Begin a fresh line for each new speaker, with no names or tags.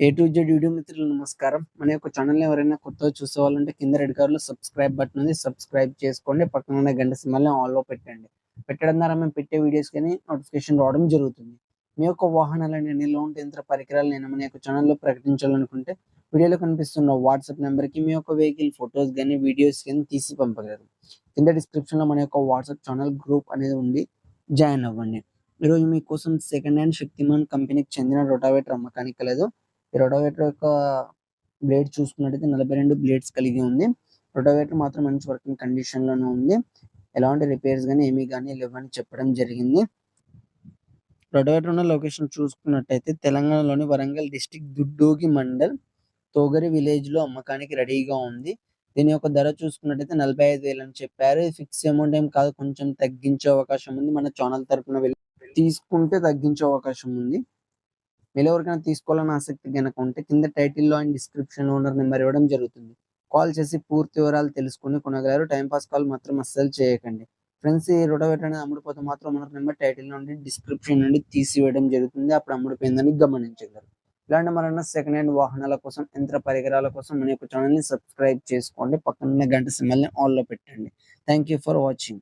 A to Z video మిత్రులు నమస్కారం. మన యొక్క ఛానల్ ఎవరైనా కొత్తగా చూసేవాళ్ళంటే కింద రెడ్ కలర్లో సబ్స్క్రైబ్ బటన్ ఉంది. సబ్స్క్రైబ్ చేసుకోండి. పక్కన ఉన్న గంట సింబల్ ఆల్లో పెట్టండి. పెట్టడం ద్వారా మేము పెట్టే వీడియోస్ కానీ నోటిఫికేషన్ రావడం జరుగుతుంది. మీ యొక్క వాహనాలని నిల్వ ఉంటే యంత్ర పరికరాలు నేను మన యొక్క ఛానల్లో ప్రకటించాలనుకుంటే వీడియోలో కనిపిస్తున్న వాట్సాప్ నెంబర్కి మీ యొక్క వెహికల్ ఫొటోస్ కానీ వీడియోస్ కానీ తీసి పంపగలరు. కింద డిస్క్రిప్షన్లో మన యొక్క వాట్సాప్ ఛానల్ గ్రూప్ అనేది ఉంది. జాయిన్ అవ్వండి. ఈరోజు మీకోసం సెకండ్ హ్యాండ్ శక్తిమాన్ కంపెనీకి చెందిన రొటావేటర్ అమ్మకానికి కలదు. ఈ రొటావేటర్ యొక్క బ్లేడ్ చూసుకున్నట్టయితే నలభై రెండు బ్లేడ్స్ కలిగి ఉంది. రొటోవేటర్ మాత్రం మంచి వర్కింగ్ కండిషన్లోనే ఉంది. ఎలాంటి రిపేర్స్ కానీ ఏమీ కానీ లేవని చెప్పడం జరిగింది. రొటోవేటర్ ఉన్న లొకేషన్ చూసుకున్నట్టయితే తెలంగాణలోని వరంగల్ డిస్టిక్ దుడ్డోగి మండల్ తోగరి విలేజ్లో అమ్మకానికి రెడీగా ఉంది. దీని యొక్క ధర చూసుకున్నట్టయితే నలభై ఐదు వేలు అని చెప్పారు. ఫిక్స్ అమౌంట్ ఏం కాదు కొంచెం తగ్గించే అవకాశం ఉంది. మన ఛానల్ తరపున వెళ్ళి తీసుకుంటే తగ్గించే అవకాశం ఉంది. మీరు ఎవరికైనా తీసుకోవాలని ఆసక్తి కనుక ఉంటే కింద టైటిల్లో అండ్ డిస్క్రిప్షన్ ఉన్న నెంబర్ ఇవ్వడం జరుగుతుంది. కాల్ చేసి పూర్తి వివరాలు తెలుసుకుని కొనగలరు. టైంపాస్ కాల్ మాత్రం అస్సలు చేయకండి. ఫ్రెండ్స్ ఈ రొటోవేటర్ అనేది అమ్ముడుపోతే మాత్రం ఓనర్ నెంబర్ టైటిల్ నుండి డిస్క్రిప్షన్ నుండి తీసివేయడం జరుగుతుంది. అప్పుడు అమ్ముడిపోయిందని గమనించగలరు. ఇలాంటి మరన్నా సెకండ్ హ్యాండ్ వాహనాల కోసం యంత్ర పరికరాల కోసం మన యొక్క ఛానల్ని సబ్స్క్రైబ్ చేసుకోండి. పక్కన గంట సిమ్మల్ని ఆన్లో పెట్టండి. Thank you for watching.